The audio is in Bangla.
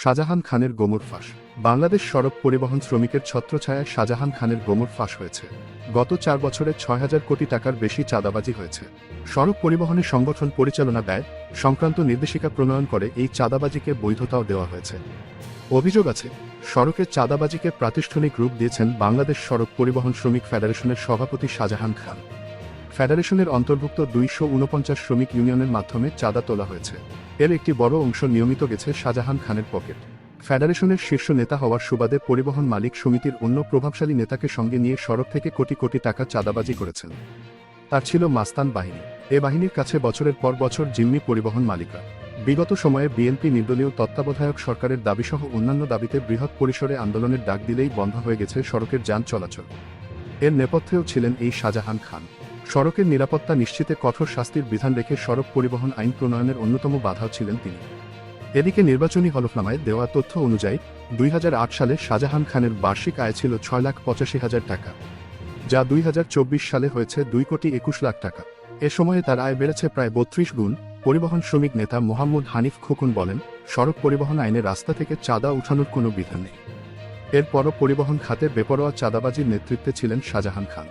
শাহজাহান খানের গোমর ফাঁস। বাংলাদেশ সড়ক পরিবহন শ্রমিকের ছত্রছায়ায় শাহজাহান খানের গোমর ফাঁস হয়েছে। গত চার বছরে ছয় হাজার কোটি টাকার বেশি চাঁদাবাজি হয়েছে। সড়ক পরিবহনের সংগঠন পরিচালনা ব্যয় সংক্রান্ত নির্দেশিকা প্রণয়ন করে এই চাঁদাবাজিকে বৈধতাও দেওয়া হয়েছে। অভিযোগ আছে, সড়কের চাঁদাবাজিকে প্রাতিষ্ঠানিক রূপ দিয়েছেন বাংলাদেশ সড়ক পরিবহন শ্রমিক ফেডারেশনের সভাপতি শাহজাহান খান। ফেডারেশনের অন্তর্ভুক্ত দুইশো উনপঞ্চাশ শ্রমিক ইউনিয়নের মাধ্যমে চাঁদা তোলা হয়েছে। এর একটি বড় অংশ নিয়মিত গেছে শাহজাহান খানের পকেট। ফেডারেশনের শীর্ষ নেতা হওয়ার সুবাদে পরিবহন মালিক সমিতির অন্য প্রভাবশালী নেতাকে সঙ্গে নিয়ে সড়ক থেকে কোটি কোটি টাকা চাঁদাবাজি করেছেন। তার ছিল মাস্তান বাহিনী। এ বাহিনীর কাছে বছরের পর বছর জিম্মি পরিবহন মালিকা। বিগত সময়ে বিএনপি নির্দলীয় তত্ত্বাবধায়ক সরকারের দাবিসহ অন্যান্য দাবিতে বৃহৎ পরিসরে আন্দোলনের ডাক দিলেই বন্ধ হয়ে গেছে সড়কের যান চলাচল। এর নেপথ্যেও ছিলেন এই শাহজাহান খান। সড়কের নিরাপত্তা নিশ্চিতে কঠোর শাস্তির বিধান রেখে সড়ক পরিবহন আইন প্রণয়নের অন্যতম বাধাও ছিলেন তিনি। এদিকে নির্বাচনী হলফনামায় দেওয়া তথ্য অনুযায়ী, দুই হাজার আট সালে শাহজাহান খানের বার্ষিক আয় ছিল ছয় লাখ পঁচাশি হাজার টাকা, যা দুই হাজার চব্বিশ সালে হয়েছে দুই কোটি একুশ লাখ টাকা। এ সময়ে তার আয় বেড়েছে প্রায় বত্রিশ গুণ, পরিবহন শ্রমিক নেতা মোহাম্মদ হানিফ খোকন বলেন, সড়ক পরিবহন আইনে রাস্তা থেকে চাঁদা উঠানোর কোনো বিধান নেই। এরপরও পরিবহন খাতে বেপরোয়া চাঁদাবাজির নেতৃত্বে ছিলেন শাহজাহান খান।